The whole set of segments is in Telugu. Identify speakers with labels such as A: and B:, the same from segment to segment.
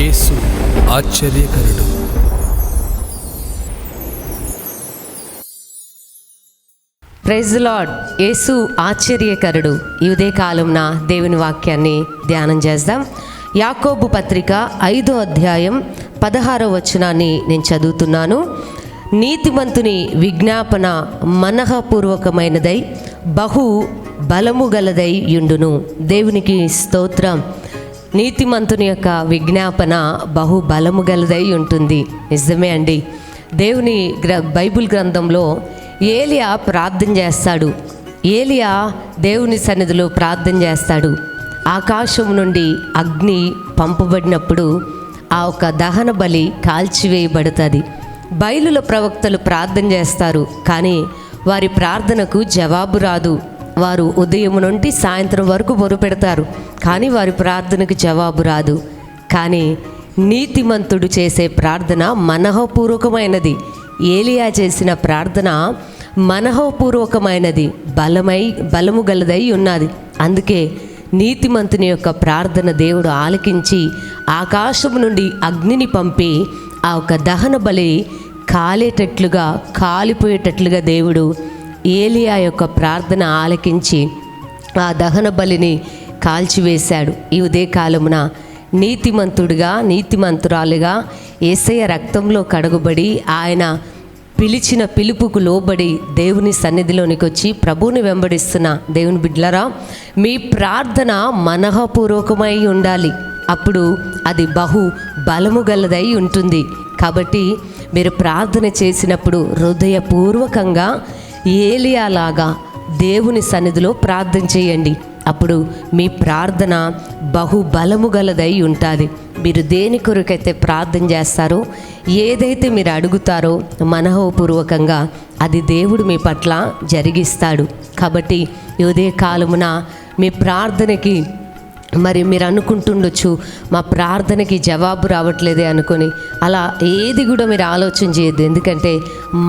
A: యేసు ఆశ్చర్యకరుడు.
B: Praise lord. యేసు ఆశ్చర్యకరుడు. ఈ ఉదయకాలంన దేవుని వాక్యాన్ని ధ్యానం చేద్దాం. యాకోబు పత్రిక ఐదో అధ్యాయం పదహారో వచనాన్ని నేను చదువుతున్నాను. నీతిమంతుని విజ్ఞాపన మనఃపూర్వకమైనదై బహు బలము గలదై యుండును దేవునికి స్తోత్రం. నీతిమంతుని యొక్క విజ్ఞాపన బహు బలము గలదై ఉంటుంది. నిజమే అండి. దేవుని గ్ర బైబిల్ గ్రంథంలో ఏలియా ప్రార్థన చేస్తాడు. ఏలియా దేవుని సన్నిధిలో ప్రార్థన చేస్తాడు. ఆకాశం నుండి అగ్ని పంపబడినప్పుడు ఆ ఒక దహన బలి కాల్చివేయబడుతుంది. బయలుల ప్రవక్తలు ప్రార్థన చేస్తారు. కానీ వారి ప్రార్థనకు జవాబు రాదు. వారు ఉదయం నుండి సాయంత్రం వరకు మొరుపెడతారు. కానీ వారి ప్రార్థనకు జవాబు రాదు. కానీ నీతిమంతుడు చేసే ప్రార్థన మనహపూర్వకమైనది ఏలియా చేసిన ప్రార్థన మనహపూర్వకమైనది బలమై బలము గలదై ఉన్నది. అందుకే నీతిమంతుని యొక్క ప్రార్థన దేవుడు ఆలకించి ఆకాశం నుండి అగ్నిని పంపి ఆ ఒక దహన బలి కాలేటట్లుగా కాలిపోయేటట్లుగా దేవుడు ఏలియా యొక్క ప్రార్థన ఆలకించి ఆ దహన బలిని కాల్చివేశాడు. ఈ ఉదయకాలమున నీతిమంతుడిగా నీతిమంతురాలుగా ఏసయ్య రక్తంలో కడగబడి ఆయన పిలిచిన పిలుపుకు లోబడి దేవుని సన్నిధిలోనికి వచ్చి ప్రభువుని వెంబడిస్తున్న దేవుని బిడ్లరా మీ ప్రార్థన మనఃపూర్వకమై ఉండాలి. అప్పుడు అది బహు బలము గలదై ఉంటుంది. కాబట్టి మీరు ప్రార్థన చేసినప్పుడు హృదయపూర్వకంగా ఏలియాలాగా దేవుని సన్నిధిలో ప్రార్థన చేయండి. అప్పుడు మీ ప్రార్థన బహుబలము గలదై ఉంటుంది. మీరు దేని కొరకైతే ప్రార్థన చేస్తారో ఏదైతే మీరు అడుగుతారో మనహోపూర్వకంగా అది దేవుడు మీ పట్ల జరిగిస్తాడు. కాబట్టి ఉదయ కాలమున మీ ప్రార్థనకి మరి మీరు అనుకుంటుండొచ్చు మా ప్రార్థనకి జవాబు రావట్లేదే అనుకొని అలా ఏది కూడా మీరు ఆలోచన చేయొద్దు. ఎందుకంటే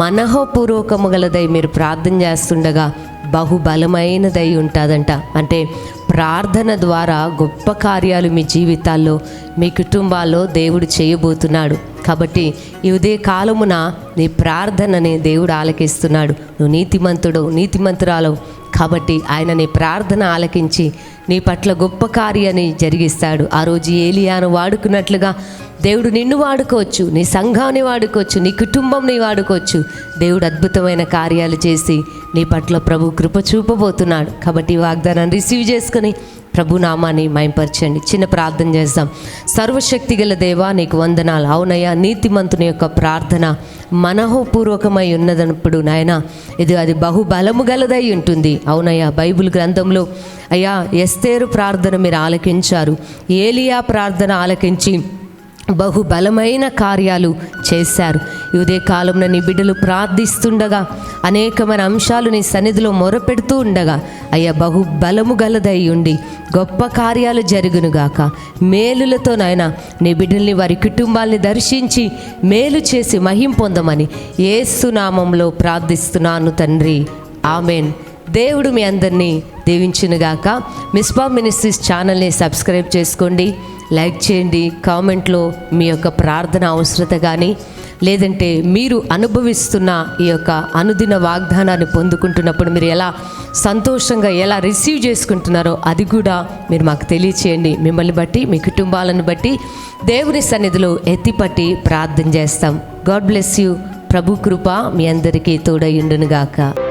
B: మనఃపూర్వకము గలదై మీరు ప్రార్థన చేస్తుండగా బహుబలమైనదై ఉంటుందంట. అంటే ప్రార్థన ద్వారా గొప్ప కార్యాలు మీ జీవితాల్లో మీ కుటుంబాల్లో దేవుడు చేయబోతున్నాడు. కాబట్టి ఈ ఉదయ కాలమున నీ ప్రార్థనని దేవుడు ఆలకిస్తున్నాడు. నువ్వు నీతిమంతుడు నీతిమంతురాలు కాబట్టి ఆయన నీ ప్రార్థన ఆలకించి నీ పట్ల గొప్ప కార్యాన్ని జరిగిస్తాడు. ఆ రోజు ఏలియాను వాడుకున్నట్లుగా దేవుడు నిన్ను వాడుకోవచ్చు నీ సంఘాన్ని వాడుకోవచ్చు నీ కుటుంబంని వాడుకోవచ్చు. దేవుడు అద్భుతమైన కార్యాలు చేసి నీ పట్ల ప్రభు కృప చూపబోతున్నాడు. కాబట్టి వాగ్దానాన్ని రిసీవ్ చేసుకుని ప్రభునామాన్ని మైంపరచండి చిన్న ప్రార్థన చేద్దాం. సర్వశక్తి గల దేవా నీకు వందనాలు. అవునయ్యా నీతిమంతుని యొక్క ప్రార్థన మనహపూర్వకమై ఉన్నదన్నప్పుడు నాయన ఇది అది బహుబలము గలదై ఉంటుంది. అవునయ్యా బైబిల్ గ్రంథంలో అయ్యా ఎస్తేరు ప్రార్థన మీరు ఆలకించారు. ఏలియా ప్రార్థన ఆలకించి బహుబలమైన కార్యాలు చేశారు. ఇదే కాలంలో నీ బిడ్డలు ప్రార్థిస్తుండగా అనేకమైన అంశాలు నీ సన్నిధిలో మొరపెడుతూ ఉండగా అయ్యా బహు బలము గలదై ఉండి గొప్ప కార్యాలు జరుగునుగాక మేలులతో నాయన నీ బిడ్డల్ని వారి కుటుంబాల్ని దర్శించి మేలు చేసి మహిం పొందమని ఏసునామంలో ప్రార్థిస్తున్నాను తండ్రి. ఆమెన్. దేవుడు మీ అందరినీ దీవించినగాక. మిస్బా మినిస్ట్రీస్ ఛానల్ని సబ్స్క్రైబ్ చేసుకోండి. లైక్ చేయండి. కామెంట్లో మీ యొక్క ప్రార్థన అవసరత కానీ లేదంటే మీరు అనుభవిస్తున్న ఈ యొక్క అనుదిన వాగ్దానాన్ని పొందుకుంటున్నప్పుడు మీరు ఎలా సంతోషంగా ఎలా రిసీవ్ చేసుకుంటున్నారో అది కూడా మీరు మాకు తెలియచేయండి. మిమ్మల్ని బట్టి మీ కుటుంబాలను బట్టి దేవుని సన్నిధిలో ఎత్తిపట్టి ప్రార్థన చేస్తాం. God bless you. ప్రభు కృప మీ అందరికీ తోడయుండునుగాక